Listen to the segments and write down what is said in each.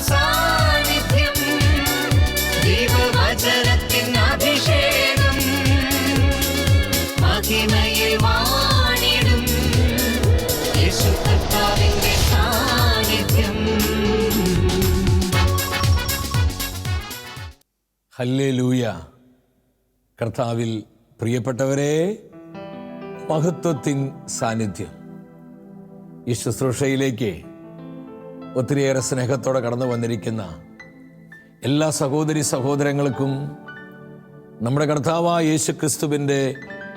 സാന്നിധ്യം അഭിഷേകം. വാണിടും ഹല്ലേ ലൂയ കർത്താവിൽ പ്രിയപ്പെട്ടവരെ മഹത്വത്തിൻ സാന്നിധ്യം. ഈ ശുശ്രൂഷയിലേക്ക് ഒത്തിരിയേറെ സ്നേഹത്തോടെ കടന്നു വന്നിരിക്കുന്ന എല്ലാ സഹോദരി സഹോദരങ്ങൾക്കും നമ്മുടെ കർത്താവായ യേശു ക്രിസ്തുവിന്റെ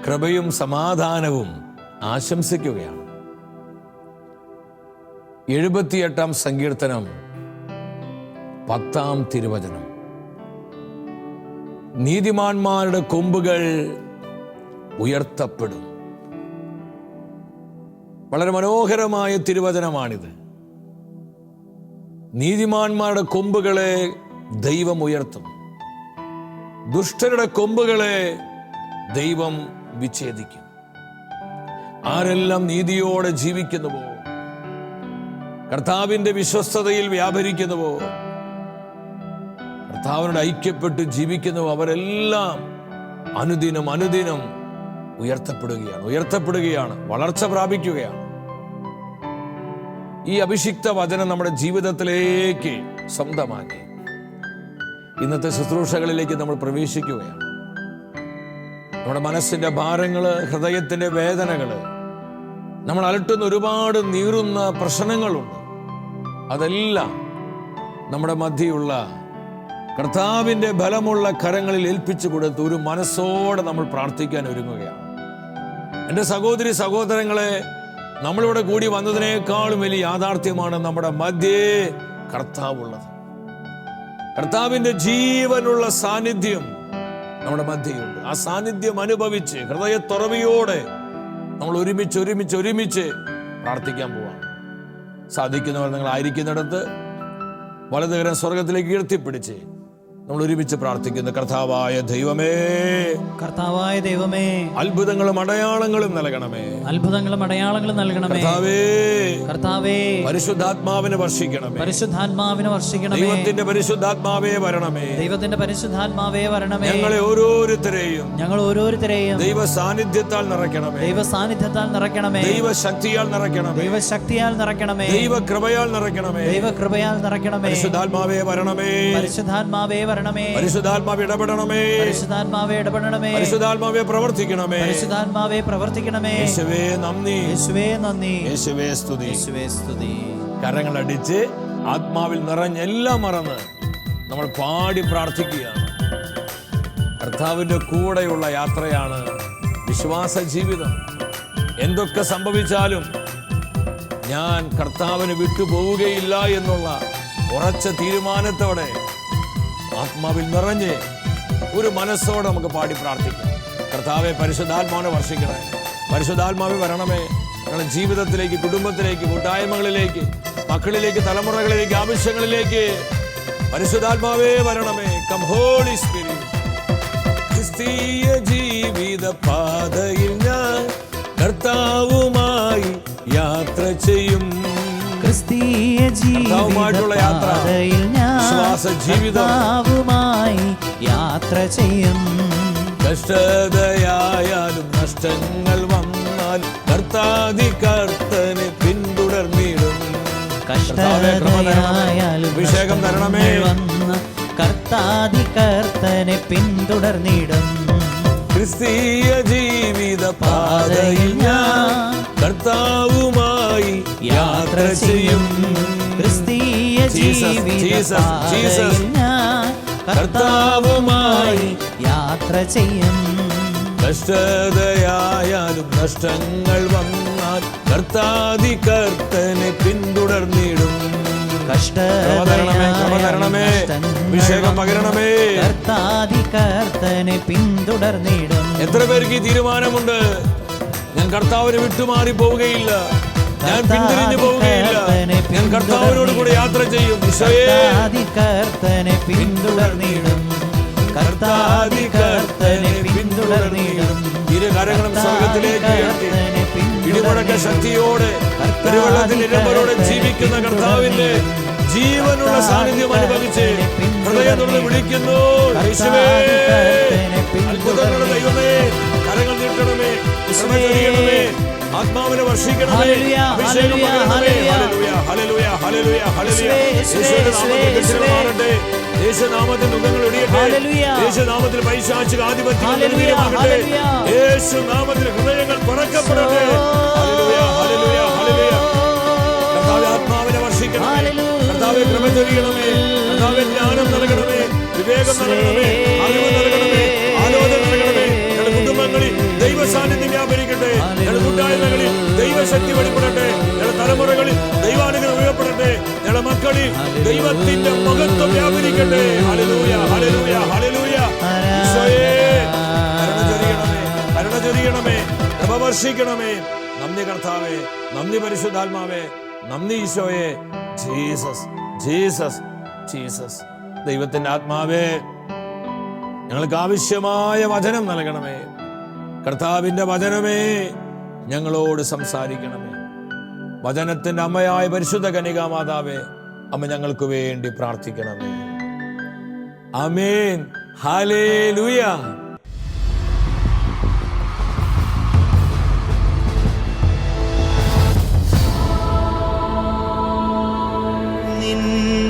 കൃപയും സമാധാനവും ആശംസിക്കുകയാണ്. എഴുപത്തിയെട്ടാം സങ്കീർത്തനം പത്താം തിരുവചനം. നീതിമാന്മാരുടെ കൊമ്പുകൾ ഉയർത്തപ്പെടും. വളരെ മനോഹരമായ തിരുവചനമാണിത്. നീതിമാന്മാരുടെ കൊമ്പുകളെ ദൈവം ഉയർത്തും. ദുഷ്ടരുടെ കൊമ്പുകളെ ദൈവം വിച്ഛേദിക്കും. ആരെല്ലാം നീതിയോടെ ജീവിക്കുന്നുവോ കർത്താവിന്റെ വിശ്വസ്തതയിൽ വ്യാപരിക്കുന്നുവോ കർത്താവിനോട് ഐക്യപ്പെട്ട് ജീവിക്കുന്നു അവരെല്ലാം അനുദിനം അനുദിനം ഉയർത്തപ്പെടുകയാണ് ഉയർത്തപ്പെടുകയാണ് വളർച്ച പ്രാപിക്കുകയാണ്. ഈ അഭിഷിക്ത വചനം നമ്മുടെ ജീവിതത്തിലേക്ക് സ്വന്തമാക്കി. ഇന്നത്തെ ശുശ്രൂഷകളിലേക്ക് നമ്മൾ പ്രവേശിക്കുകയാണ്. നമ്മുടെ മനസ്സിന്റെ ഭാരങ്ങൾ ഹൃദയത്തിന്റെ വേദനകൾ നമ്മൾ അലട്ടുന്ന ഒരുപാട് നീറുന്ന പ്രശ്നങ്ങളുണ്ട്. അതെല്ലാം നമ്മുടെ മധ്യയുള്ള കർത്താവിന്റെ ബലമുള്ള കരങ്ങളിൽ ഏൽപ്പിച്ചു കൊടുത്ത് ഒരു മനസ്സോടെ നമ്മൾ പ്രാർത്ഥിക്കാൻ ഒരുങ്ങുകയാണ്. എന്റെ സഹോദരി സഹോദരങ്ങളെ നമ്മളിവിടെ കൂടി വന്നതിനേക്കാളും വലിയ യാഥാർത്ഥ്യമാണ് നമ്മുടെ മധ്യേ കർത്താവുള്ളത്. കർത്താവിന്റെ ജീവനുള്ള സാന്നിധ്യം നമ്മുടെ മധ്യയുണ്ട്. ആ സാന്നിധ്യം അനുഭവിച്ച് ഹൃദയത്തുറവിയോടെ നമ്മൾ ഒരുമിച്ച് ഒരുമിച്ച് ഒരുമിച്ച് പ്രാർത്ഥിക്കാൻ പോവാം സാധിക്കുന്നവർ നിങ്ങൾ ആയിരിക്കുന്നിടത്ത് വലതുകരം സ്വർഗത്തിലേക്ക് ഉയർത്തിപ്പിടിച്ച് നമ്മൾ ഒരുമിച്ച് പ്രാർത്ഥിക്കുന്നു. കർത്താവായ ദൈവമേ കർത്താവായ ദൈവമേ അത്ഭുതങ്ങളും അടയാളങ്ങളും നൽകണമേ. അത്ഭുതങ്ങളും അടയാളങ്ങളും നൽകണമേ. കർത്താവേ കർത്താവേ പരിശുദ്ധാത്മാവിനെ വർഷിക്കണമേ. പരിശുദ്ധാത്മാവിനെ വർഷിക്കണമേ. ദൈവത്തിന്റെ പരിശുദ്ധാത്മാവേ വരണമേ. ദൈവത്തിന്റെ പരിശുദ്ധാത്മാവേ വരണമേ. ഞങ്ങളെ ഓരോരുത്തരെയും ഞങ്ങൾ ഓരോരുത്തരെയും ദൈവ സാന്നിധ്യത്താൽ നിറയ്ക്കണമേ. ദൈവ സാന്നിധ്യത്താൽ നിറയ്ക്കണമേ. ദൈവ ദൈവശക്തിയാൽ നിറയ്ക്കണമേ. ദൈവശക്തിയാൽ നിറയ്ക്കണമേ. ദൈവ കൃപയാൽ നിറയ്ക്കണമേ. ദൈവ കൃപയാൽ നിറയ്ക്കണമേ. പരിശുദ്ധാത്മാവേ വരണമേ. പരിശുദ്ധാത്മാവേ വരണമേ. പരിശുദ്ധാത്മാവ് ഇടപെടണമേ. പരിശുദ്ധാത്മാവ് ഇടപെടണമേ. പരിശുദ്ധാത്മാവെ പ്രവർത്തിക്കണമേ. പരിശുദ്ധാത്മാവേ പ്രവർത്തിക്കണമേ. യേശുവേ നന്ദി. യേശുവേ നന്ദി. യേശുവേ സ്തുതി. യേശുവേ സ്തുതി. കരങ്ങൾ അടിച്ച് ആത്മാവിൽ നിറഞ്ഞെല്ലാം മറന്ന് നമ്മൾ പാടി പ്രാർത്ഥിക്കുകയാണ്. കർത്താവിന്റെ കൂടെയുള്ള യാത്രയാണ് വിശ്വാസ ജീവിതം. എന്തൊക്കെ സംഭവിച്ചാലും ഞാൻ കർത്താവിന് വിട്ടുപോവുകയില്ല എന്നുള്ള ഉറച്ച തീരുമാനത്തോടെ ആത്മാവിൽ നിറഞ്ഞ് ഒരു മനസ്സോടെ നമുക്ക് പാടി പ്രാർത്ഥിക്കാം. കർത്താവെ പരിശുദ്ധാത്മാവിനെ വർഷിക്കണേ പരിശുദ്ധാത്മാവ് വരണമേ. ഞങ്ങളുടെ ജീവിതത്തിലേക്ക് കുടുംബത്തിലേക്ക് കൂട്ടായ്മകളിലേക്ക് മക്കളിലേക്ക് തലമുറകളിലേക്ക് ആവശ്യങ്ങളിലേക്ക് പരിശുദ്ധാത്മാവേ വരണമേ. കം ഹോളി സ്പിരിറ്റ് ക്രിസ്തീയ ജീവിത പാതയിൽ ഞാൻ കർത്താവുമായി യാത്ര ചെയ്യും. കർത്താവുമായിട്ടുള്ള യാത്ര. ഞാൻ ജീവിതം. കർത്താവുമായി യാത്ര ചെയ്യും കഷ്ടതയായാലും നഷ്ടങ്ങൾ വന്നാൽ കർത്താതി കർത്തനെ പിന്തുടർന്നിടും. കഷ്ടതയായാലും അഭിഷേകം തരണമേ വന്ന കർത്താതി കർത്തനെ പിന്തുടർന്നിടും ക്രിസ്തീയ ജീവിത പാതയിൽ ഞാൻ കർത്താവുമായി യാത്ര ചെയ്യും. ക്രിസ്തീയ കർത്താവുമായി യാത്ര ചെയ്യും. കഷ്ടതയായാലും നഷ്ടങ്ങൾ വന്നാൽ കർത്താതി കർത്തനെ പിന്തുടർന്നിടും. അഭിഷേകം പകരണമേ. കർത്താതി കർത്തനെ പിന്തുടർന്നിടും. എത്ര പേർക്ക് ഈ തീരുമാനമുണ്ട്? ഞാൻ കർത്താവിനെ വിട്ടുമാറി പോവുകയില്ല. ഞാൻ പിന്തിരിഞ്ഞു പോവുകയില്ല. ഞാൻ കർത്താവിനോട് കൂടെ യാത്ര ചെയ്യും. കർത്തനെ പിന്തുടർന്നിടും. കർത്താതി കർത്തനെ പിന്തുടർന്നിടും. ഇരു കരങ്ങളും സ്വർഗത്തിലേക്ക് പിന്തുടർന്നിടും. ശക്തിയോടെ പെരുവെള്ളത്തിന്റെ ഇരമ്പലോടെ ജീവിക്കുന്ന കർത്താവിന്റെ ജീവനുള്ള സാന്നിധ്യം അനുഭവിച്ച് ഹൃദയം തുറന്ന് വിളിക്കുന്നു. അത്ഭുതങ്ങളുടെ ദൈവമേ. നീട്ടണമേ ചൊരിയണമേ ആത്മാവിനെ വർഷിക്കണമേ. അഭിഷേകം പകരണമേ. Hallelujah, hallelujah hallelujah hallelujah hallelujah. യേശുവേ, യേശുവിന്റെ യേശുവേ, നാമത്തിൽ യേശുവേ. യേശുനാമത്തിൽ മുഖങ്ങൾ ഒടിയട്ടെ. യേശുനാമത്തിൽ പൈശാചിക ആധിപത്യം നിർവീര്യമാകട്ടെ. യേശുനാമത്തിൽ ഹൃദയങ്ങൾ തുറക്കപ്പെടട്ടെ. Hallelujah hallelujah hallelujah. കർത്താവെ ആത്മാവിനെ വർഷിക്കണമേ. കർത്താവേ കൃപ ചൊരിയണമേ കർത്താവെ ജ്ഞാനം നൽകണമേ. വിവേകം നൽകണമേ. അറിവ് നൽകണമേ. കുടുംബങ്ങളിൽ ദൈവ സാന്നിധ്യം വ്യാപരിക്കട്ടെ. ഞങ്ങളുടെ കൂട്ടായ്മകളിൽ ദൈവശക്തി വെളിപ്പെടട്ടെ. ഞങ്ങളുടെ തലമുറകളിൽ ദൈവാനുഗ്രഹം ഉപയോഗപ്പെടട്ടെ. ഞങ്ങളുടെ മക്കളിൽ ദൈവത്തിന്റെ മഹത്വം വ്യാപരിക്കട്ടെ. ഹലലൂയ ഹലലൂയ ഹലലൂയ കരുണ ചൊരിയണമേ കൃപ വർഷിക്കണമേ നന്ദി കർത്താവേ നന്ദി പരിശുദ്ധാത്മാവേ നന്ദി ഈശോയെ. Jesus Jesus Jesus. ദൈവത്തിന്റെ ആത്മാവേ ഞങ്ങൾക്ക് ആവശ്യമായ വചനം നൽകണമേ. കർത്താവിന്റെ വചനമേ ഞങ്ങളോട് സംസാരിക്കണമേ. വചനത്തിന്റെ അമ്മയായ പരിശുദ്ധ കനികാ മാതാവേ അമ്മ ഞങ്ങൾക്ക് വേണ്ടി പ്രാർത്ഥിക്കണമേ. അമേൻ ഹാലേ നിൻ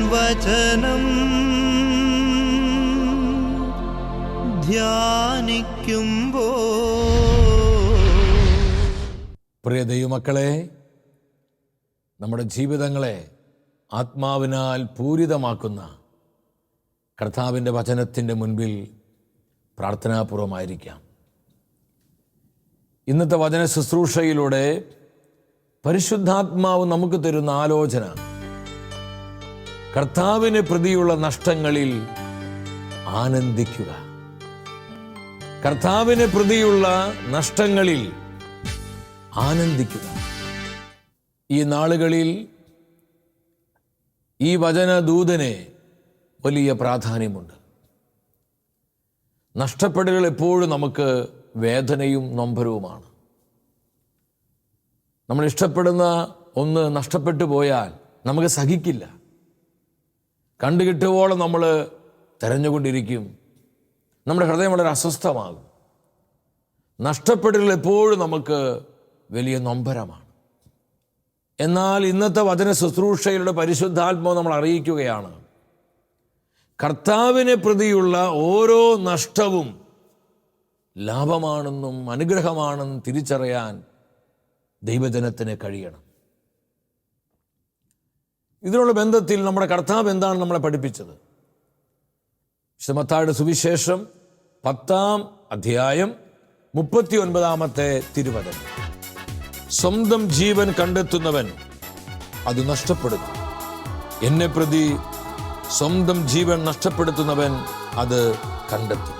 വചനം ധ്യാനിക്കുമ്പോ പ്രിയ ദൈവമക്കളെ നമ്മുടെ ജീവിതങ്ങളെ ആത്മാവിനാൽ പൂരിതമാക്കുന്ന കർത്താവിന്റെ വചനത്തിന്റെ മുൻപിൽ പ്രാർത്ഥനാപൂർവമായിരിക്കാം. ഇന്നത്തെ വചന ശുശ്രൂഷയിലൂടെ പരിശുദ്ധാത്മാവ് നമുക്ക് തരുന്ന ആലോചന കർത്താവിന് പ്രതിയുള്ള നഷ്ടങ്ങളിൽ ആനന്ദിക്കുക. കർത്താവിന് പ്രതിയുള്ള നഷ്ടങ്ങളിൽ ആനന്ദിക്കുക. ഈ നാളുകളിൽ ഈ വചനദൂതന് വലിയ പ്രാധാന്യമുണ്ട്. നഷ്ടപ്പെടുകൾ എപ്പോഴും നമുക്ക് വേദനയും നൊമ്പരവുമാണ്. നമ്മൾ ഇഷ്ടപ്പെടുന്ന ഒന്ന് നഷ്ടപ്പെട്ടു പോയാൽ നമുക്ക് സഹിക്കില്ല. കണ്ടുകിട്ടുവോളം നമ്മൾ തെരഞ്ഞുകൊണ്ടിരിക്കും. നമ്മുടെ ഹൃദയം വളരെ അസ്വസ്ഥമാകും. നഷ്ടപ്പെടലുകൾ എപ്പോഴും നമുക്ക് വലിയ നൊമ്പരമാണ്. എന്നാൽ ഇന്നത്തെ വചന ശുശ്രൂഷയുടെ പരിശുദ്ധാത്മാവ് നമ്മൾ അറിയിക്കുകയാണ്. കർത്താവിനെ പ്രതിയുള്ള ഓരോ നഷ്ടവും ലാഭമാണെന്നും അനുഗ്രഹമാണെന്നും തിരിച്ചറിയാൻ ദൈവജനത്തിന് കഴിയണം. ഇതിനുള്ള ബന്ധത്തിൽ നമ്മുടെ കർത്താവ് എന്താണ് നമ്മളെ പഠിപ്പിച്ചത്? വിശുദ്ധമത്തായുടെ സുവിശേഷം പത്താം അധ്യായം മുപ്പത്തി ഒൻപതാമത്തെ തിരുവചനം. സ്വന്തം ജീവൻ കണ്ടെത്തുന്നവൻ അത് നഷ്ടപ്പെടുത്തും എന്നെ പ്രതി സ്വന്തം ജീവൻ നഷ്ടപ്പെടുത്തുന്നവൻ അത് കണ്ടെത്തും.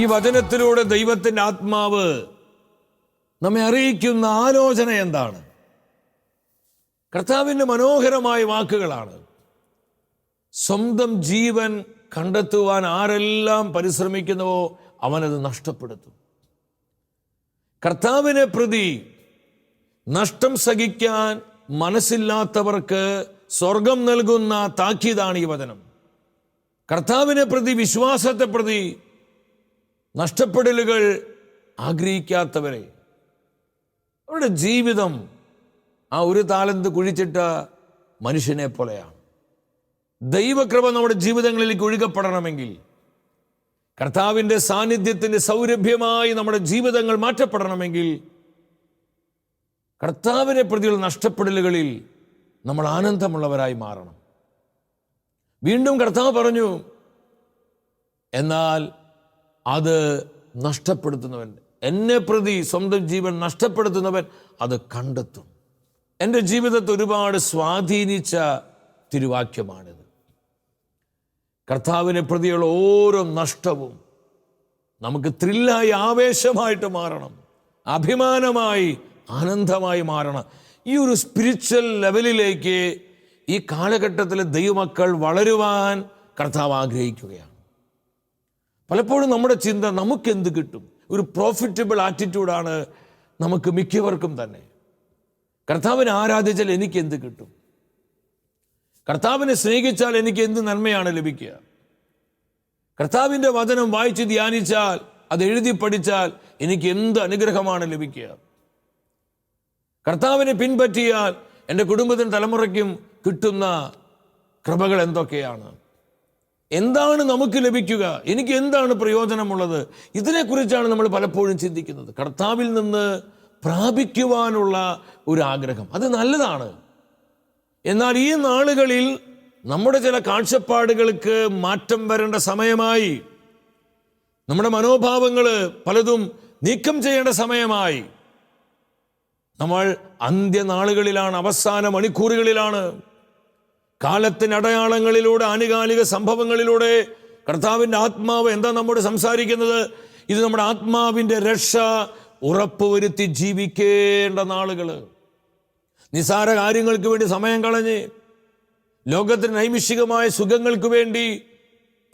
ഈ വചനത്തിലൂടെ ദൈവത്തിന്റെ ആത്മാവ് നമ്മെ അറിയിക്കുന്ന ആലോചന എന്താണ്? കർത്താവിന്റെ മനോഹരമായ വാക്കുകളാണ്. സ്വന്തം ജീവൻ കണ്ടെത്തുവാൻ ആരെല്ലാം പരിശ്രമിക്കുന്നുവോ അവനത് നഷ്ടപ്പെടുത്തും. കർത്താവിനെ പ്രതി നഷ്ടം സഹിക്കാൻ മനസ്സില്ലാത്തവർക്ക് സ്വർഗം നൽകുന്ന താക്കീതാണ് ഈ വചനം. കർത്താവിനെ പ്രതി വിശ്വാസത്തെ പ്രതി നഷ്ടപ്പെടലുകൾ ആഗ്രഹിക്കാത്തവരെ. അവരുടെ ജീവിതം ആ ഒരു താലന്ത് കുഴിച്ചിട്ട മനുഷ്യനെ പോലെയാണ്. ദൈവകൃപ നമ്മുടെ ജീവിതങ്ങളിലേക്ക് ഒഴുകപ്പെടണമെങ്കിൽ കർത്താവിന്റെ സാന്നിധ്യത്തിന്റെ സൗരഭ്യമായി നമ്മുടെ ജീവിതങ്ങൾ മാറ്റപ്പെടണമെങ്കിൽ കർത്താവിനെ പ്രതിയുള്ള നഷ്ടപ്പെടലുകളിൽ നമ്മൾ ആനന്ദമുള്ളവരായി മാറണം. വീണ്ടും കർത്താവ് പറഞ്ഞു എന്നാൽ അത് നഷ്ടപ്പെടുത്തുന്നവൻ എന്നെ പ്രതി സ്വന്തം ജീവൻ നഷ്ടപ്പെടുത്തുന്നവൻ അത് കണ്ടെത്തും. എന്റെ ജീവിതത്തെ ഒരുപാട് സ്വാധീനിച്ച തിരുവാക്യമാണിത്. കർത്താവിനെ പ്രതിയുള്ള ഓരോ നഷ്ടവും നമുക്ക് ത്രില്ലായി ആവേശമായിട്ട് മാറണം. അഭിമാനമായി ആനന്ദമായി മാറണം. ഈ ഒരു സ്പിരിച്വൽ ലെവലിലേക്ക് ഈ കാലഘട്ടത്തിലെ ദൈവമക്കൾ വളരുവാൻ കർത്താവ് ആഗ്രഹിക്കുകയാണ്. പലപ്പോഴും നമ്മുടെ ചിന്ത നമുക്കെന്ത് കിട്ടും? ഒരു പ്രോഫിറ്റബിൾ ആറ്റിറ്റ്യൂഡാണ് നമുക്ക് മിക്കവർക്കും തന്നെ. കർത്താവിനെ ആരാധിച്ചാൽ എനിക്ക് എന്ത് കിട്ടും? കർത്താവിനെ സ്നേഹിച്ചാൽ എനിക്ക് എന്ത് നന്മയാണ് ലഭിക്കുക? കർത്താവിന്റെ വചനം വായിച്ച് ധ്യാനിച്ചാൽ അത് എഴുതി പഠിച്ചാൽ എനിക്ക് എന്ത് അനുഗ്രഹമാണ് ലഭിക്കുക? കർത്താവിനെ പിൻപറ്റിയാൽ എന്റെ കുടുംബത്തിന് തലമുറയ്ക്കും കിട്ടുന്ന കൃപകൾ എന്തൊക്കെയാണ്? എന്താണ് നമുക്ക് ലഭിക്കുക? എനിക്ക് എന്താണ് പ്രയോജനമുള്ളത്? ഇതിനെക്കുറിച്ചാണ് നമ്മൾ പലപ്പോഴും ചിന്തിക്കുന്നത്. കർത്താവിൽ നിന്ന് പ്രാപിക്കുവാനുള്ള ഒരു ആഗ്രഹം. അത് നല്ലതാണ്. എന്നാൽ ഈ നാളുകളിൽ നമ്മുടെ ചില കാഴ്ചപ്പാടുകൾക്ക് മാറ്റം വരേണ്ട സമയമായി. നമ്മുടെ മനോഭാവങ്ങൾ പലതും നീക്കം ചെയ്യേണ്ട സമയമായി. നമ്മൾ അന്ത്യനാളുകളിലാണ് അവസാന മണിക്കൂറുകളിലാണ്. കാലത്തിന് അടയാളങ്ങളിലൂടെ ആനുകാലിക സംഭവങ്ങളിലൂടെ കർത്താവിന്റെ ആത്മാവ് എന്താ നമ്മോട് സംസാരിക്കുന്നത്? ഇത് നമ്മുടെ ആത്മാവിന്റെ രക്ഷ ഉറപ്പുവരുത്തി ജീവിക്കേണ്ട നാളുകൾ നിസാര കാര്യങ്ങൾക്ക് വേണ്ടി സമയം കളഞ്ഞ് ലോകത്തിന് നൈമിഷികമായ സുഖങ്ങൾക്ക് വേണ്ടി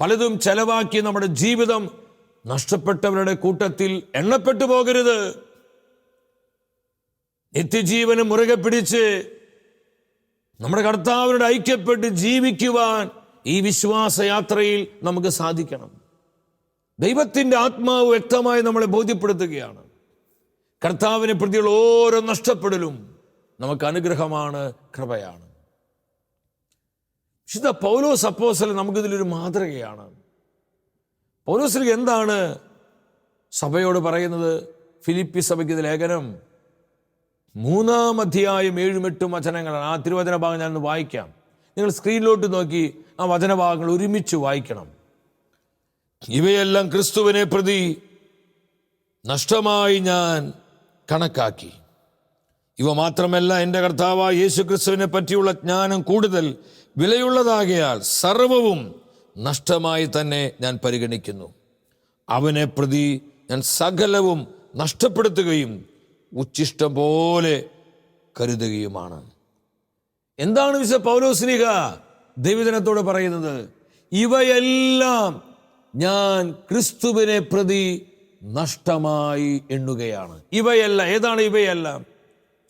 പലതും ചെലവാക്കി നമ്മുടെ ജീവിതം നഷ്ടപ്പെട്ടവരുടെ കൂട്ടത്തിൽ എണ്ണപ്പെട്ടു പോകരുത്. നിത്യജീവന് മുറുകെ പിടിച്ച് നമ്മുടെ കർത്താവിനോട് ഐക്യപ്പെട്ട് ജീവിക്കുവാൻ ഈ വിശ്വാസയാത്രയിൽ നമുക്ക് സാധിക്കണം. ദൈവത്തിന്റെ ആത്മാവ് വ്യക്തമായി നമ്മളെ ബോധ്യപ്പെടുത്തുകയാണ്. കർത്താവിനെ പ്രതിയുള്ള ഓരോ നഷ്ടപ്പെടലും നമുക്ക് അനുഗ്രഹമാണ് കൃപയാണ്. വിശുദ്ധ പൗലോസ് സപ്പോസൽ നമുക്കിതിലൊരു മാതൃകയാണ്. പൗലോസിൽ എന്താണ് സഭയോട് പറയുന്നത്? ഫിലിപ്പി സഭയ്ക്ക് ലേഖനം. മൂന്നാം അധ്യായം ഏഴും എട്ടും വചനങ്ങളാണ്. ആ തിരുവചന ഭാഗം ഞാനൊന്ന് വായിക്കാം. നിങ്ങൾ സ്ക്രീനിലോട്ട് നോക്കി ആ വചനഭാഗങ്ങൾ ഒരുമിച്ച് വായിക്കണം. ഇവയെല്ലാം ക്രിസ്തുവിനെ പ്രതി നഷ്ടമായി ഞാൻ കണക്കാക്കി. ഇവ മാത്രമല്ല എന്റെ കർത്താവായ യേശു ക്രിസ്തുവിനെ പറ്റിയുള്ള ജ്ഞാനം കൂടുതൽ വിലയുള്ളതാകയാൽ സർവവും നഷ്ടമായി തന്നെ ഞാൻ പരിഗണിക്കുന്നു. അവനെ പ്രതി ഞാൻ സകലവും നഷ്ടപ്പെടുത്തുകയും ഉച്ചിഷ്ടം പോലെ കരുതുകയുമാണ്. എന്താണ് വിശ പൗലോസ്ലിക ദൈവജനത്തോട് പറയുന്നത്? ഇവയെല്ലാം ഞാൻ ക്രിസ്തുവിനെ പ്രതി നഷ്ടമായി എണ്ണുകയാണ്. ഇവയല്ല ഏതാണ് ഇവയെല്ലാം?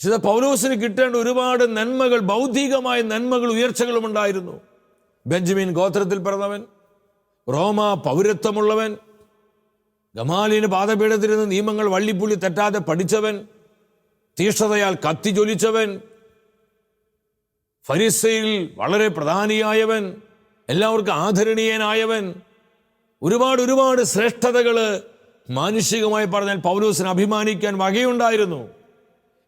വിശുദ്ധ പൗലോസിന് കിട്ടേണ്ട ഒരുപാട് നന്മകൾ ഭൗതികമായ നന്മകൾ ഉയർച്ചകളും ഉണ്ടായിരുന്നു. ബെഞ്ചമിൻ ഗോത്രത്തിൽ പിറന്നവൻ റോമ പൗരത്വമുള്ളവൻ ഗമാലിന് പാതപീഠത്തിരുന്ന് നിയമങ്ങൾ വള്ളിപ്പുള്ളി തെറ്റാതെ പഠിച്ചവൻ തീഷ്ണതയാൽ കത്തി ജ്വലിച്ചവൻ ഫരിസയിൽ വളരെ പ്രധാനിയായവൻ എല്ലാവർക്കും ആദരണീയനായവൻ ഒരുപാട് ഒരുപാട് ശ്രേഷ്ഠതകൾ മാനുഷികമായി പറഞ്ഞാൽ പൗലോസിന് അഭിമാനിക്കാൻ വകയുണ്ടായിരുന്നു.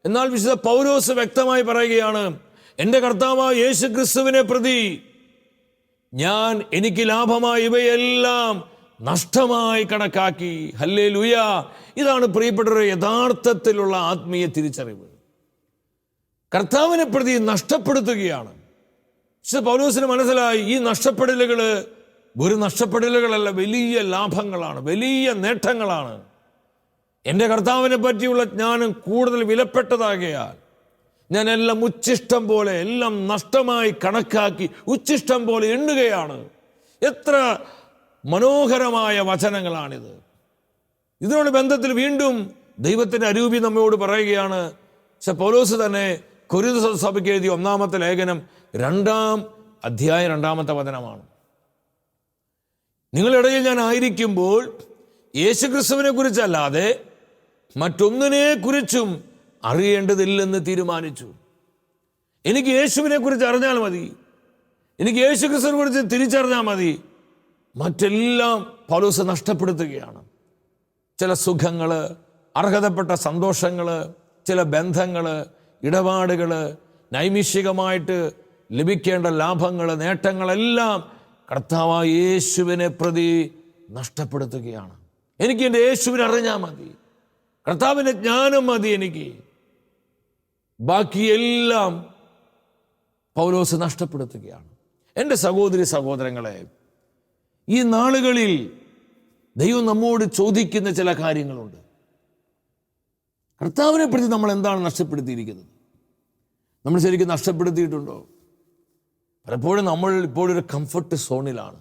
എന്നാൽ വിശുദ്ധ പൗലോസ് വ്യക്തമായി പറയുകയാണ് എന്റെ കർത്താവായ യേശു ക്രിസ്തുവിനെ പ്രതി ഞാൻ എനിക്ക് ലാഭമായി ഇവയെല്ലാം നഷ്ടമായി കണക്കാക്കി. ഹല്ലേ ലുയ ഇതാണ് പ്രിയപ്പെട്ടവരെ യഥാർത്ഥത്തിലുള്ള ആത്മീയ തിരിച്ചറിവ്. കർത്താവിനെ പ്രതി നഷ്ടപ്പെടുത്തുകയാണ്. പക്ഷെ പൗലോസിന് മനസ്സിലായി ഈ നഷ്ടപ്പെടലുകൾ ഒരു നഷ്ടപ്പെടലുകളല്ല വലിയ ലാഭങ്ങളാണ് വലിയ നേട്ടങ്ങളാണ്. എന്റെ കർത്താവിനെ പറ്റിയുള്ള ജ്ഞാനം കൂടുതൽ വിലപ്പെട്ടതാകയാൽ ഞാൻ എല്ലാം ഉച്ചിഷ്ടം പോലെ എല്ലാം നഷ്ടമായി കണക്കാക്കി ഉച്ചിഷ്ടം പോലെ എണ്ണുകയാണ്. എത്ര മനോഹരമായ വചനങ്ങളാണിത്. ഇതിനോട് ബന്ധത്തിൽ വീണ്ടും ദൈവത്തിന്റെ അരൂപി നമ്മയോട് പറയുകയാണ്. പക്ഷെ പൗലോസ് തന്നെ കൊരിന്ത സഭയ്ക്ക് എഴുതിയ ഒന്നാമത്തെ ലേഖനം രണ്ടാം അധ്യായം രണ്ടാമത്തെ വചനമാണ്. നിങ്ങളിടയിൽ ഞാൻ ആയിരിക്കുമ്പോൾ യേശുക്രിസ്തുവിനെ കുറിച്ചല്ലാതെ മറ്റൊന്നിനെ കുറിച്ചും അറിയേണ്ടതില്ലെന്ന് തീരുമാനിച്ചു. എനിക്ക് യേശുവിനെ കുറിച്ച് അറിഞ്ഞാൽ മതി. എനിക്ക് യേശു ക്രിസ്തുവിനെ കുറിച്ച് തിരിച്ചറിഞ്ഞാൽ മതി. മറ്റെല്ലാം പൗലോസ് നഷ്ടപ്പെടുത്തുകയാണ്. ചില സുഖങ്ങൾ അർഹതപ്പെട്ട സന്തോഷങ്ങൾ ചില ബന്ധങ്ങൾ ഇടപാടുകൾ നൈമിഷികമായിട്ട് ലഭിക്കേണ്ട ലാഭങ്ങൾ നേട്ടങ്ങളെല്ലാം കർത്താവായ യേശുവിനെ പ്രതി നഷ്ടപ്പെടുത്തുകയാണ്. എനിക്ക് എന്റെ യേശുവിനെ അറിഞ്ഞാൽ മതി. കർത്താവിന്റെ ജ്ഞാനം മതി എനിക്ക്. ബാക്കിയെല്ലാം പൗലോസ് നഷ്ടപ്പെടുത്തുകയാണ്. എന്റെ സഹോദരി സഹോദരങ്ങളെ ഈ നാളുകളിൽ ദൈവം നമ്മോട് ചോദിക്കുന്ന ചില കാര്യങ്ങളുണ്ട്. കർത്താവിനെ പറ്റി നമ്മൾ എന്താണ് നഷ്ടപ്പെടുത്തിയിരിക്കുന്നത്? നമ്മൾ ശരിക്കും നഷ്ടപ്പെടുത്തിയിട്ടുണ്ടോ? പലപ്പോഴും നമ്മൾ ഇപ്പോഴൊരു കംഫർട്ട് സോണിലാണ്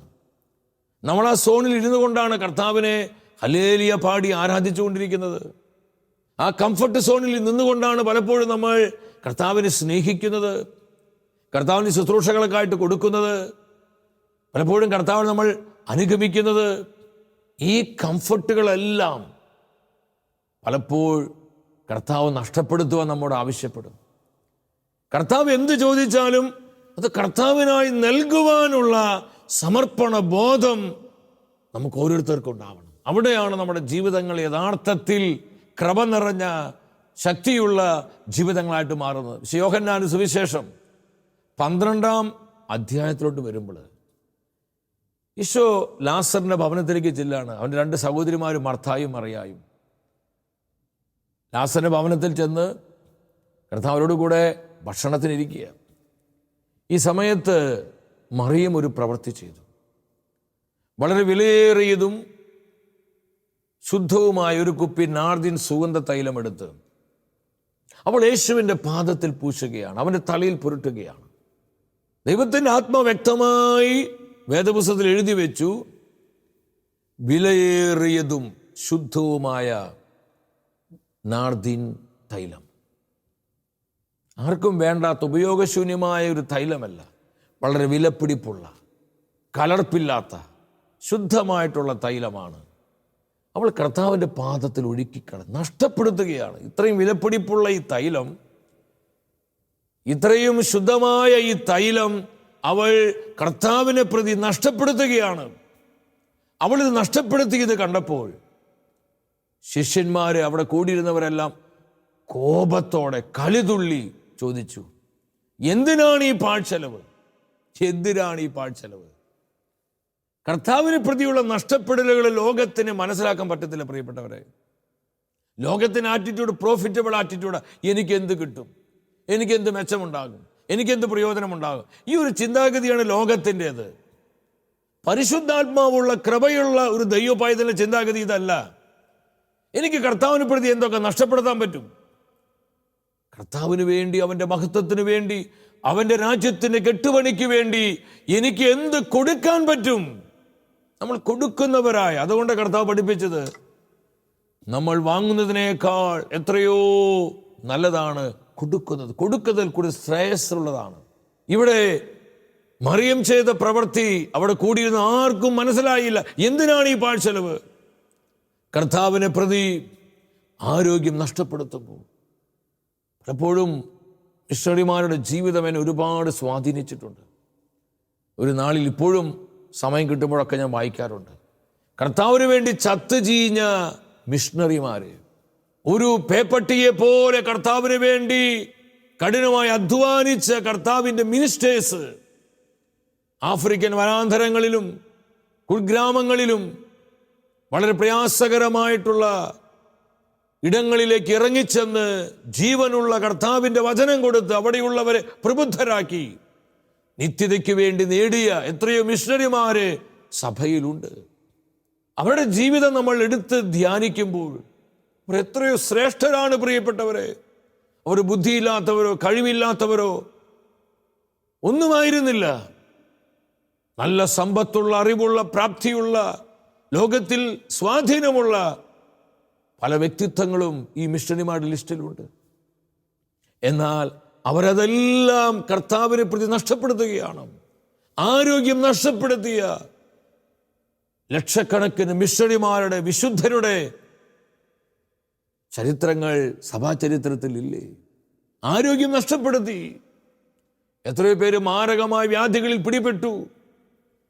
നമ്മൾ ആ സോണിൽ ഇരുന്നു കൊണ്ടാണ് കർത്താവിനെ ഹലേലിയ പാടി ആരാധിച്ചുകൊണ്ടിരിക്കുന്നത്. ആ കംഫർട്ട് സോണിൽ നിന്നുകൊണ്ടാണ് പലപ്പോഴും നമ്മൾ കർത്താവിനെ സ്നേഹിക്കുന്നത് കർത്താവിന് ശുശ്രൂഷകൾക്കായിട്ട് കൊടുക്കുന്നത് പലപ്പോഴും കർത്താവ് നമ്മൾ അനുഗമിക്കുന്നത്. ഈ കംഫർട്ടുകളെല്ലാം പലപ്പോഴും കർത്താവ് നഷ്ടപ്പെടുത്തുവാൻ നമ്മോട് ആവശ്യപ്പെടും കർത്താവ് എന്ത് ചോദിച്ചാലും അത് കർത്താവിനായി നൽകുവാനുള്ള സമർപ്പണ ബോധം നമുക്ക് ഓരോരുത്തർക്കും ഉണ്ടാവണം. അവിടെയാണ് നമ്മുടെ ജീവിതങ്ങൾ യഥാർത്ഥത്തിൽ ക്രമ നിറഞ്ഞ ശക്തിയുള്ള ജീവിതങ്ങളായിട്ട് മാറുന്നത്. ശിയോഹന്നാന് സുവിശേഷം പന്ത്രണ്ടാം അധ്യായത്തിലോട്ട് വരുമ്പോൾ ഈശോ ലാസറിന്റെ ഭവനത്തിലേക്ക് ചെല്ലാണ്. അവന്റെ രണ്ട് സഹോദരിമാരും മർത്തായും മറിയായും. ലാസറിന്റെ ഭവനത്തിൽ ചെന്ന് കർത്താവരോട് കൂടെ ഭക്ഷണത്തിനിരിക്കുക. ഈ സമയത്ത് മറിയം ഒരു പ്രവൃത്തി ചെയ്തു. വളരെ വിലയേറിയതും ശുദ്ധവുമായ ഒരു കുപ്പി നാർദിൻ സുഗന്ധ തൈലമെടുത്ത് അവൾ യേശുവിന്റെ പാദത്തിൽ പൂശുകയാണ് അവന്റെ തലയിൽ പുരട്ടുകയാണ്. ദൈവത്തിന്റെ ആത്മ വ്യക്തമായി വേദപുസ്തകത്തിൽ എഴുതി വെച്ചു വിലയേറിയതും ശുദ്ധവുമായ നാർദിൻ തൈലം. ആർക്കും വേണ്ടാത്ത ഉപയോഗശൂന്യമായ ഒരു തൈലമല്ല വളരെ വിലപിടിപ്പുള്ള കലർപ്പില്ലാത്ത ശുദ്ധമായിട്ടുള്ള തൈലമാണ് അവൾ കർത്താവിന്റെ പാദത്തിൽ ഒഴുക്കിക്കള നഷ്ടപ്പെടുത്തുകയാണ്. ഇത്രയും വിലപ്പിടിപ്പുള്ള ഈ തൈലം ഇത്രയും ശുദ്ധമായ ഈ തൈലം അവൾ കർത്താവിനെ പ്രതി നഷ്ടപ്പെടുത്തുകയാണ്. അവൾ ഇത് നഷ്ടപ്പെടുത്തിയത് കണ്ടപ്പോൾ ശിഷ്യന്മാര് അവിടെ കൂടിയിരുന്നവരെല്ലാം കോപത്തോടെ കലിതുള്ളി ചോദിച്ചു എന്തിനാണ് ഈ പാഴ്ചെലവ്? എന്തിനാണ് ഈ പാഴ്ചെലവ്? കർത്താവിനെ പ്രതിയുള്ള നഷ്ടപ്പെടലുകൾ ലോകത്തിന് മനസ്സിലാക്കാൻ പറ്റത്തില്ല പ്രിയപ്പെട്ടവരെ. ലോകത്തിന് ആറ്റിറ്റ്യൂഡ് പ്രോഫിറ്റബിൾ ആറ്റിറ്റ്യൂഡ് എനിക്ക് എന്ത് കിട്ടും? എനിക്ക് എന്ത് മെച്ചമുണ്ടാകും? എനിക്കെന്ത് പ്രയോജനമുണ്ടാകും? ഈ ഒരു ചിന്താഗതിയാണ് ലോകത്തിന്റെത്. പരിശുദ്ധാത്മാവുള്ള കൃപയുള്ള ഒരു ദൈവപായതിന്റെ ചിന്താഗതി ഇതല്ല. എനിക്ക് കർത്താവിന് പ്രതി എന്തൊക്കെ നഷ്ടപ്പെടുത്താൻ പറ്റും? കർത്താവിന് വേണ്ടി അവന്റെ മഹത്വത്തിന് വേണ്ടി അവന്റെ രാജ്യത്തിന്റെ കെട്ടുപണിക്ക് വേണ്ടി എനിക്ക് എന്ത് കൊടുക്കാൻ പറ്റും? നമ്മൾ കൊടുക്കുന്നവരായ. അതുകൊണ്ട് കർത്താവ് പഠിപ്പിച്ചത്. നമ്മൾ വാങ്ങുന്നതിനേക്കാൾ എത്രയോ നല്ലതാണ് കൊടുക്കുന്നത്. കൊടുക്കുന്നതിൽ കൂടി ശ്രേയസ്സുള്ളതാണ്. ഇവിടെ മറിയം ചെയ്ത പ്രവൃത്തി അവിടെ കൂടിയിരുന്ന ആർക്കും മനസ്സിലായില്ല. എന്തിനാണ് ഈ പാഴ്ചെലവ് കർത്താവിനെ പ്രതി ആരോഗ്യം നഷ്ടപ്പെടുത്തുമ്പോൾ പലപ്പോഴും മിഷണറിമാരുടെ ജീവിതം എന്നെ ഒരുപാട് സ്വാധീനിച്ചിട്ടുണ്ട്. ഒരു നാളിൽ ഇപ്പോഴും സമയം കിട്ടുമ്പോഴൊക്കെ ഞാൻ വായിക്കാറുണ്ട്. കർത്താവിന് വേണ്ടി ചത്ത് ചീഞ്ഞ മിഷണറിമാര് ഒരു പേപ്പട്ടിയെ പോലെ കർത്താവിന് വേണ്ടി കഠിനമായി അധ്വാനിച്ച കർത്താവിന്റെ മിനിസ്റ്റേഴ്സ് ആഫ്രിക്കൻ വനാന്തരങ്ങളിലും കുഗ്രാമങ്ങളിലും വളരെ പ്രയാസകരമായിട്ടുള്ള ഇടങ്ങളിലേക്ക് ഇറങ്ങിച്ചെന്ന് ജീവനുള്ള കർത്താവിന്റെ വചനം കൊടുത്ത് അവിടെയുള്ളവരെ പ്രബുദ്ധരാക്കി. നിത്യതയ്ക്ക് വേണ്ടി നേടിയ എത്രയോ മിഷണറിമാര് സഭയിലുണ്ട്. അവരുടെ ജീവിതം നമ്മൾ എടുത്ത് ധ്യാനിക്കുമ്പോൾ അവർ എത്രയോ ശ്രേഷ്ഠരാണ് പ്രിയപ്പെട്ടവരെ. അവർ ബുദ്ധിയില്ലാത്തവരോ കഴിവില്ലാത്തവരോ ഒന്നുമായിരുന്നില്ല. നല്ല സമ്പത്തുള്ള അറിവുള്ള പ്രാപ്തിയുള്ള ലോകത്തിൽ സ്വാധീനമുള്ള പല വ്യക്തിത്വങ്ങളും ഈ മിഷണറിമാരുടെ ലിസ്റ്റിലുണ്ട്. എന്നാൽ അവരതെല്ലാം കർത്താവിനെ പ്രതി നഷ്ടപ്പെടുത്തുകയാണ്. ആരോഗ്യം നഷ്ടപ്പെടുത്തിയ ലക്ഷക്കണക്കിന് മിഷണിമാരുടെ വിശുദ്ധരുടെ ചരിത്രങ്ങൾ സഭാചരിത്രത്തിലില്ലേ ആരോഗ്യം നഷ്ടപ്പെടുത്തി. എത്രയോ പേര് മാരകമായ വ്യാധികളിൽ പിടിപെട്ടു.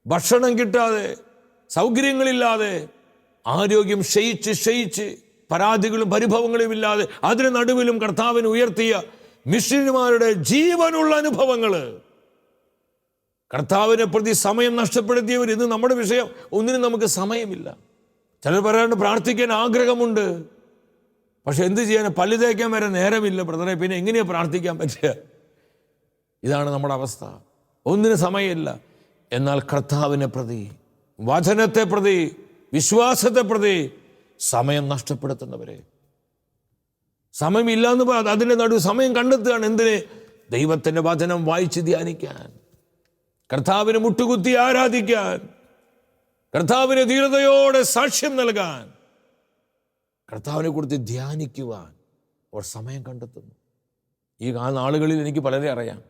ഭക്ഷണം കിട്ടാതെ സൗകര്യങ്ങളില്ലാതെ ആരോഗ്യം ക്ഷയിച്ച് ക്ഷയിച്ച് പരാതികളും പരിഭവങ്ങളും ഇല്ലാതെ അതിന് നടുവിലും കർത്താവിന് ഉയർത്തിയ മിഷനുമാരുടെ ജീവനുള്ള അനുഭവങ്ങൾ കർത്താവിനെ പ്രതി സമയം നഷ്ടപ്പെടുത്തിയവർ ഇന്ന് നമ്മുടെ വിഷയം. ഒന്നിനും നമുക്ക് സമയമില്ല. ചിലർ പറയാണ്ട് പ്രാർത്ഥിക്കാൻ ആഗ്രഹമുണ്ട്. പക്ഷെ എന്ത് ചെയ്യാൻ പല്ല് തേക്കാൻ വരെ നേരമില്ല ബ്രദറെ. പിന്നെ എങ്ങനെയാ പ്രാർത്ഥിക്കാൻ പറ്റുക? ഇതാണ് നമ്മുടെ അവസ്ഥ. ഒന്നിന് സമയമില്ല. എന്നാൽ കർത്താവിനെ പ്രതി വചനത്തെ പ്രതി വിശ്വാസത്തെ പ്രതി സമയം നഷ്ടപ്പെടുത്തുന്നവരെ സമയമില്ല എന്ന് പറയാം അതിന്റെ നടുവ് സമയം കണ്ടെത്തുകയാണ്. എന്തിന്? ദൈവത്തിന്റെ വചനം വായിച്ച് ധ്യാനിക്കാൻ. കർത്താവിനെ മുട്ടുകുത്തി ആരാധിക്കാൻ. കർത്താവിന് ധീരതയോടെ സാക്ഷ്യം നൽകാൻ. കർത്താവിനെ കുറിച്ച് ധ്യാനിക്കുവാൻ അവർ സമയം കണ്ടെത്തുന്നു. ഈ ആ നാളുകളിൽ എനിക്ക് പലരെ അറിയാം.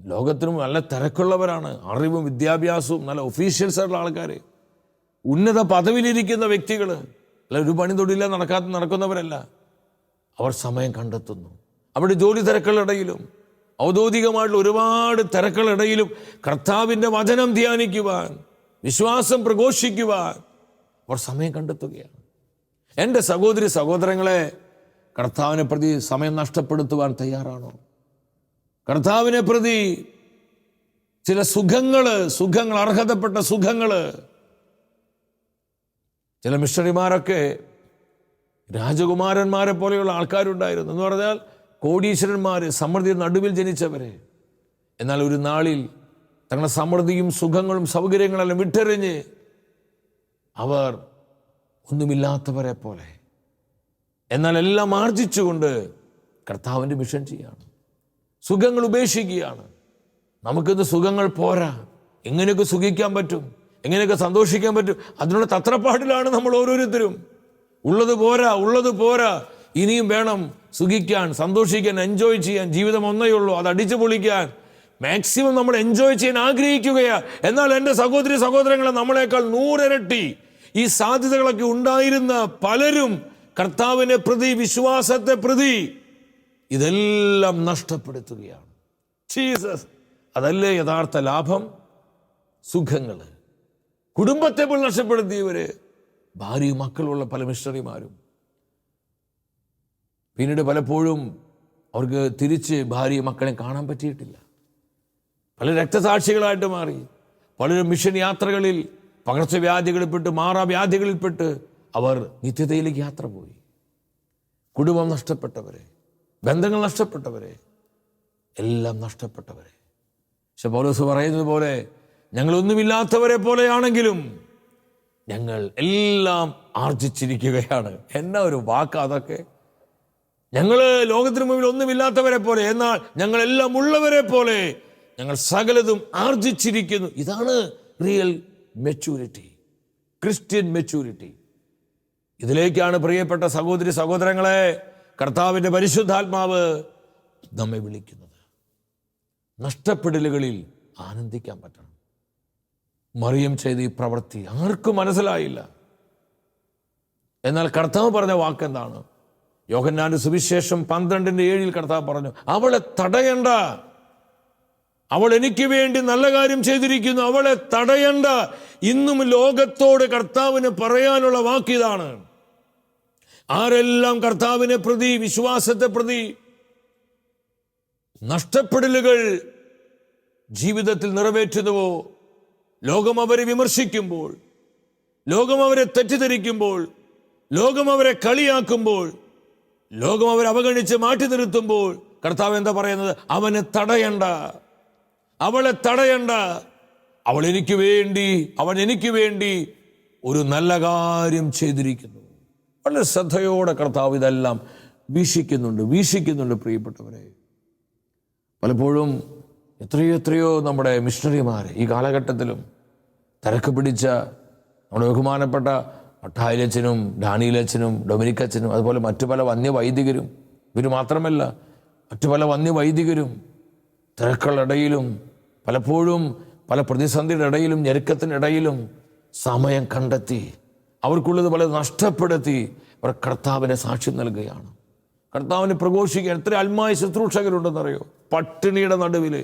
ലോകത്തിനും നല്ല തിരക്കുള്ളവരാണ്. അറിവും വിദ്യാഭ്യാസവും നല്ല ഒഫീഷ്യൽസ് ആയിട്ടുള്ള ആൾക്കാർ ഉന്നത പദവിയിലിരിക്കുന്ന വ്യക്തികൾ അല്ല ഒരു പണി തൊടില്ല നടക്കാത്ത നടക്കുന്നവരല്ല. അവർ സമയം കണ്ടെത്തുന്നു. അവിടെ ജോലി തിരക്കുകളിടയിലും ഔദ്യോഗികമായിട്ടുള്ള ഒരുപാട് തിരക്കുകളിടയിലും കർത്താവിന്റെ വചനം ധ്യാനിക്കുവാൻ വിശ്വാസം പ്രഘോഷിക്കുവാൻ അവർ സമയം കണ്ടെത്തുകയാണ്. എന്റെ സഹോദരി സഹോദരങ്ങളെ കർത്താവിനെ പ്രതി സമയം നഷ്ടപ്പെടുത്തുവാൻ തയ്യാറാണോ? കർത്താവിനെ പ്രതി ചില സുഖങ്ങൾ സുഖങ്ങൾ അർഹതപ്പെട്ട സുഖങ്ങൾ ചില മിഷണറിമാരൊക്കെ രാജകുമാരന്മാരെ പോലെയുള്ള ആൾക്കാരുണ്ടായിരുന്നു. എന്ന് പറഞ്ഞാൽ കോടീശ്വരന്മാർ സമൃദ്ധി നടുവിൽ ജനിച്ചവരെ. എന്നാൽ ഒരു നാളിൽ തങ്ങളുടെ സമൃദ്ധിയും സുഖങ്ങളും സൗകര്യങ്ങളെല്ലാം വിട്ടെറിഞ്ഞ് അവർ ഒന്നുമില്ലാത്തവരെ പോലെ. എന്നാൽ എല്ലാം ആർജിച്ചുകൊണ്ട് കർത്താവിന്റെ മിഷൻ ചെയ്യാണ്. സുഖങ്ങൾ ഉപേക്ഷിക്കുകയാണ്. നമുക്കിന്ന് സുഖങ്ങൾ പോരാ. എങ്ങനെയൊക്കെ സുഖിക്കാൻ പറ്റും? എങ്ങനെയൊക്കെ സന്തോഷിക്കാൻ പറ്റും? അതിനുള്ള തത്രപ്പാടിലാണ് നമ്മൾ ഓരോരുത്തരും. ഉള്ളത് പോരാ ഉള്ളത് പോരാ. ഇനിയും വേണം സുഖിക്കാൻ സന്തോഷിക്കാൻ എൻജോയ് ചെയ്യാൻ. ജീവിതം ഒന്നേ ഉള്ളൂ അത് അടിച്ചു പൊളിക്കാൻ. മാക്സിമം നമ്മൾ എൻജോയ് ചെയ്യാൻ ആഗ്രഹിക്കുകയാ. എന്നാൽ എന്റെ സഹോദരി സഹോദരങ്ങളെ നമ്മളെക്കാൾ നൂറിരട്ടി ഈ സാധ്യതകളൊക്കെ ഉണ്ടായിരുന്ന പലരും കർത്താവിനെ പ്രതി വിശ്വാസത്തെ പ്രതി ഇതെല്ലാം നഷ്ടപ്പെടുത്തുകയാണ്. ജീസസ് അതല്ലേ യഥാർത്ഥ ലാഭം? സുഖങ്ങൾ കുടുംബത്തെ പോലും നഷ്ടപ്പെടുത്തിയവര് ഭാര്യയും മക്കളുള്ള പല മിഷണറിമാരും പിന്നീട് പലപ്പോഴും അവർക്ക് തിരിച്ച് ഭാര്യയും മക്കളെ കാണാൻ പറ്റിയിട്ടില്ല. പല രക്തസാക്ഷികളായിട്ട് മാറി. പലരും മിഷൻ യാത്രകളിൽ പകർച്ചവ്യാധികളിൽപ്പെട്ട് മാറാവ്യാധികളിൽപ്പെട്ട് അവർ നിത്യതയിലേക്ക് യാത്ര പോയി. കുടുംബം നഷ്ടപ്പെട്ടവരെ ബന്ധങ്ങൾ നഷ്ടപ്പെട്ടവരെ എല്ലാം നഷ്ടപ്പെട്ടവരെ. പക്ഷെ പൗലോസ് പറയുന്നത് പോലെ ഞങ്ങളൊന്നുമില്ലാത്തവരെ പോലെയാണെങ്കിലും ഞങ്ങൾ എല്ലാം ആർജിച്ചിരിക്കുകയാണ്. എന്നാ ഒരു വാക്ക് അതൊക്കെ? ഞങ്ങൾ ലോകത്തിന് മുമ്പിൽ ഒന്നുമില്ലാത്തവരെ പോലെ എന്നാൽ ഞങ്ങളെല്ലാം ഉള്ളവരെ പോലെ ഞങ്ങൾ സകലതും ആർജിച്ചിരിക്കുന്നു. ഇതാണ് റിയൽ മെച്യൂരിറ്റി ക്രിസ്ത്യൻ മെച്യൂരിറ്റി ഇതിലേക്കാണ് പ്രിയപ്പെട്ട സഹോദരി സഹോദരങ്ങളെ കർത്താവിന്റെ പരിശുദ്ധാത്മാവ് നമ്മെ വിളിക്കുന്നത്. നഷ്ടപ്പെടലുകളിൽ ആനന്ദിക്കാൻ പറ്റണം. മറിയം ചെയ്ത ഈ പ്രവൃത്തി ആർക്കും മനസ്സിലായില്ല. എന്നാൽ കർത്താവ് പറഞ്ഞ വാക്കെന്താണ്? യോഹന്നാന്റെ സുവിശേഷം പന്ത്രണ്ടിന്റെ ഏഴിൽ കർത്താവ് പറഞ്ഞു അവളെ തടയണ്ട. അവൾ എനിക്ക് വേണ്ടി നല്ല കാര്യം ചെയ്തിരിക്കുന്നു. അവളെ തടയണ്ട. ഇന്നും ലോകത്തോട് കർത്താവിന് പറയാനുള്ള വാക്കിതാണ് ആരെല്ലാം കർത്താവിനെ പ്രതി വിശ്വാസത്തെ പ്രതി നഷ്ടപ്പെടലുകൾ ജീവിതത്തിൽ നിറവേറ്റുന്നുവോ? ലോകം അവരെ വിമർശിക്കുമ്പോൾ ലോകം അവരെ തെറ്റിദ്ധരിക്കുമ്പോൾ ലോകം അവരെ കളിയാക്കുമ്പോൾ ലോകം അവരെ അവഗണിച്ച് മാറ്റി നിർത്തുമ്പോൾ കർത്താവ് എന്താ പറയുന്നത്? അവനെ തടയണ്ട. അവളെ തടയണ്ട. അവൾ എനിക്ക് വേണ്ടി അവൻ എനിക്ക് വേണ്ടി ഒരു നല്ല കാര്യം ചെയ്തിരിക്കുന്നു. വളരെ ശ്രദ്ധയോടെ കർത്താവ് ഇതെല്ലാം വീക്ഷിക്കുന്നുണ്ട് വീക്ഷിക്കുന്നുണ്ട് പ്രിയപ്പെട്ടവരെ. പലപ്പോഴും എത്രയോ എത്രയോ നമ്മുടെ മിഷണറിമാർ ഈ കാലഘട്ടത്തിലും തിരക്ക് പിടിച്ച നമ്മുടെ ബഹുമാനപ്പെട്ട മട്ടായിലച്ചനും ഡാനിയിലച്ചനും ഡൊമിനിക്കച്ചനും അതുപോലെ മറ്റു പല വന്യ വന്യവൈദികരും ഇവർ മാത്രമല്ല മറ്റു പല വന്യ വന്യവൈദികരും തിരക്കുകളിടയിലും പലപ്പോഴും പല പ്രതിസന്ധിയുടെ ഇടയിലും ഞെരുക്കത്തിനിടയിലും സമയം കണ്ടെത്തി അവർക്കുള്ളത് വളരെ നഷ്ടപ്പെടുത്തി അവർ കർത്താവിനെ സാക്ഷ്യം നൽകുകയാണ്. കർത്താവിനെ പ്രഘോഷിക്കാൻ എത്ര അൽമായ ശുശ്രൂഷകരുണ്ടെന്നറിയോ? പട്ടിണിയുടെ നടുവിൽ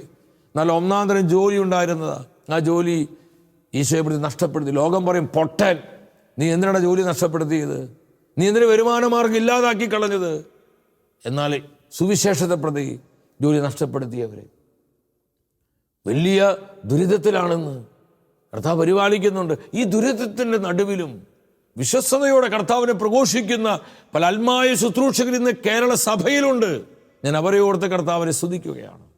നല്ല ഒന്നാം തരം ജോലി ഉണ്ടായിരുന്നതാണ് ആ ജോലി ഈശോയെ പ്രതി നഷ്ടപ്പെടുത്തി. ലോകം പറയും പൊട്ടൻ. നീ എന്തിനാണ് ജോലി നഷ്ടപ്പെടുത്തിയത്? നീ എന്തിനു വരുമാന മാർഗം ഇല്ലാതാക്കി കളഞ്ഞത്? എന്നാൽ സുവിശേഷത്തെ പ്രതി ജോലി നഷ്ടപ്പെടുത്തിയവരെ. വലിയ ദുരിതത്തിലാണെന്ന് കർത്താവ് പരിപാലിക്കുന്നുണ്ട്. ഈ ദുരിതത്തിന്റെ നടുവിലും വിശ്വസ്തയോടെ കർത്താവിനെ പ്രഘോഷിക്കുന്ന പല അൽമായ ശുശ്രൂഷകർ ഇന്ന് കേരള സഭയിലുണ്ട്. ഞാൻ അവരെ ഓർത്ത് കർത്താവിനെ സ്തുതിക്കുകയാണ്.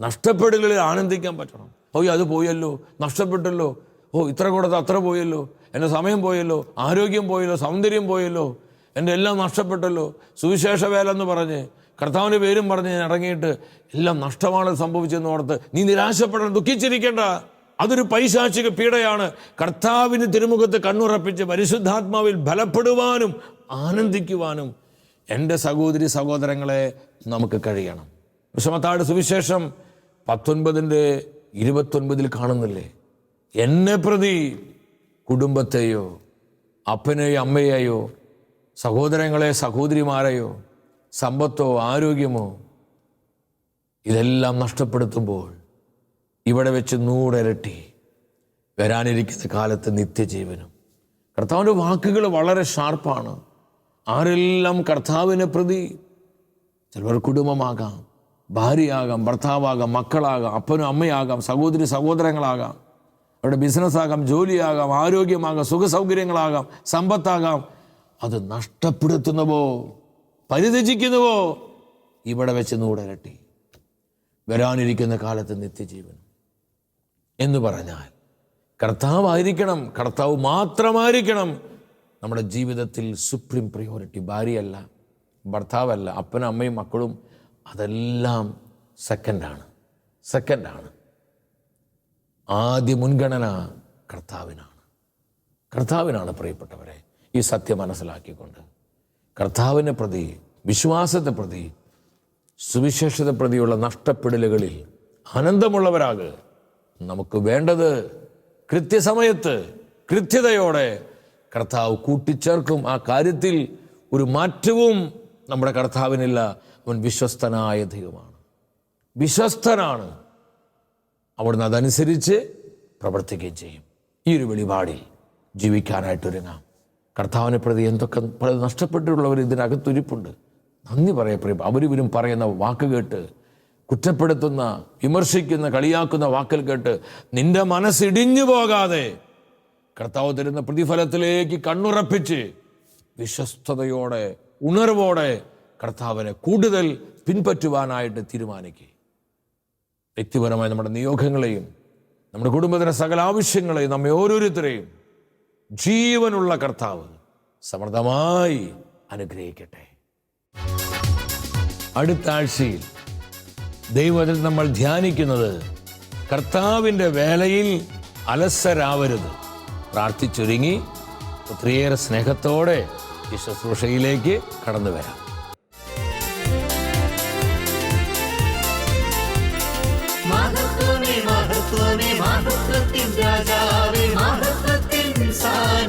നഷ്ടപ്പെടലുകളിൽ ആനന്ദിക്കാൻ പറ്റണം. ഓ അത് പോയല്ലോ നഷ്ടപ്പെട്ടല്ലോ. ഓ ഇത്ര കൊടുത്ത് അത്ര പോയല്ലോ. എന്റെ സമയം പോയല്ലോ ആരോഗ്യം പോയല്ലോ സൗന്ദര്യം പോയല്ലോ. എന്റെ എല്ലാം നഷ്ടപ്പെട്ടല്ലോ. സുവിശേഷ വേല എന്ന് പറഞ്ഞ് കർത്താവിന്റെ പേരും പറഞ്ഞ് ഞാൻ ഇറങ്ങിയിട്ട് എല്ലാം നഷ്ടമാണ് സംഭവിച്ചെന്ന് ഓർത്ത് നീ നിരാശപ്പെടണം ദുഃഖിച്ചിരിക്കേണ്ട. അതൊരു പൈശാചിക പീഡയാണ്. കർത്താവിന് തിരുമുഖത്ത് കണ്ണുറപ്പിച്ച് പരിശുദ്ധാത്മാവിൽ ബലപ്പെടുവാനും ആനന്ദിക്കുവാനും എന്റെ സഹോദരി സഹോദരങ്ങളെ നമുക്ക് കഴിയണം. വിഷമത്താട് സുവിശേഷം പത്തൊൻപതിന്റെ ഇരുപത്തൊൻപതിൽ കാണുന്നില്ലേ? എന്നെ പ്രതി കുടുംബത്തെയോ അപ്പനെയോ അമ്മയെയോ സഹോദരങ്ങളെ സഹോദരിമാരെയോ സമ്പത്തോ ആരോഗ്യമോ ഇതെല്ലാം നഷ്ടപ്പെടുത്തുമ്പോൾ ഇവിടെ വെച്ച് നൂറിരട്ടി വരാനിരിക്കുന്ന കാലത്ത് നിത്യജീവനും. കർത്താവിന്റെ വാക്കുകൾ വളരെ ഷാർപ്പാണ്. ആരെല്ലാം കർത്താവിനെ പ്രതി ചിലവർ കുടുംബമാകാം. ഭാര്യയാകാം ഭർത്താവാകാം മക്കളാകാം അപ്പനും അമ്മയാകാം സഹോദരി സഹോദരങ്ങളാകാം. അവരുടെ ബിസിനസ്സാകാം ജോലിയാകാം ആരോഗ്യമാകാം സുഖസൗകര്യങ്ങളാകാം സമ്പത്താകാം. അത് നഷ്ടപ്പെടുത്തുന്നവോ? പരിതജിക്കുന്നുവോ ഇവിടെ വെച്ച് നൂടരട്ടി വരാനിരിക്കുന്ന കാലത്ത് നിത്യജീവൻ. എന്ന് പറഞ്ഞാൽ കർത്താവായിരിക്കണം കർത്താവ് മാത്രമായിരിക്കണം. നമ്മുടെ ജീവിതത്തിൽ സുപ്രീം പ്രയോറിറ്റി ഭാര്യയല്ല ഭർത്താവല്ല അപ്പനും അമ്മയും മക്കളും അതെല്ലാം സെക്കൻഡാണ് സെക്കൻഡാണ് ആദ്യ മുൻഗണന കർത്താവിനാണ്. കർത്താവിനാണ് പ്രിയപ്പെട്ടവരെ ഈ സത്യം മനസ്സിലാക്കിക്കൊണ്ട്. കർത്താവിനെ പ്രതി വിശ്വാസത്തെ പ്രതി സുവിശേഷത്തെ പ്രതിയുള്ള നഷ്ടപ്പെടലുകളിൽ ആനന്ദമുള്ളവരാക് നമുക്ക് വേണ്ടത് കൃത്യസമയത്ത് കൃത്യതയോടെ കർത്താവ് കൂട്ടിച്ചേർക്കും. ആ കാര്യത്തിൽ ഒരു മാറ്റവും നമ്മുടെ കർത്താവിനില്ല. അവൻ വിശ്വസ്തനായ ദൈവമാണ്. വിശ്വസ്തനാണ്. അവിടുന്ന് അതനുസരിച്ച് പ്രവർത്തിക്കുകയും ചെയ്യും. ഈ ഒരു വെളിപാടിൽ ജീവിക്കാനായിട്ട് ഒരുങ്ങാം. കർത്താവിനെ പ്രതി എന്തൊക്കെ പല നഷ്ടപ്പെട്ടിട്ടുള്ളവർ ഇതിനകത്തൊരിപ്പുണ്ട് നന്ദി പറയപ്പെടും അവരിവരും പറയുന്ന വാക്ക് കേട്ട് കുറ്റപ്പെടുത്തുന്ന വിമർശിക്കുന്ന കളിയാക്കുന്ന വാക്കൽ കേട്ട് നിന്റെ മനസ്സിടിഞ്ഞു പോകാതെ കർത്താവ് തരുന്ന പ്രതിഫലത്തിലേക്ക് കണ്ണുറപ്പിച്ച് വിശ്വസ്തയോടെ ഉണർവോടെ കർത്താവിനെ കൂടുതൽ പിൻപറ്റുവാനായിട്ട് തീരുമാനിക്കുക വ്യക്തിപരമായി നമ്മുടെ നിയോഗങ്ങളെയും നമ്മുടെ കുടുംബത്തിന്റെ സകല ആവശ്യങ്ങളെയും നമ്മെ ഓരോരുത്തരെയും ജീവനുള്ള കർത്താവ് സമൃദ്ധമായി അനുഗ്രഹിക്കട്ടെ. അടുത്ത ആഴ്ചയിൽ ദൈവത്തിൽ നമ്മൾ ധ്യാനിക്കുന്നത് കർത്താവിന്റെ വേലയിൽ അലസരാവരുത്. പ്രാർത്ഥിച്ചൊരുങ്ങി ഒത്തിരിയേറെ സ്നേഹത്തോടെ ഈ ശുശ്രൂഷയിലേക്ക് കടന്നു വരാം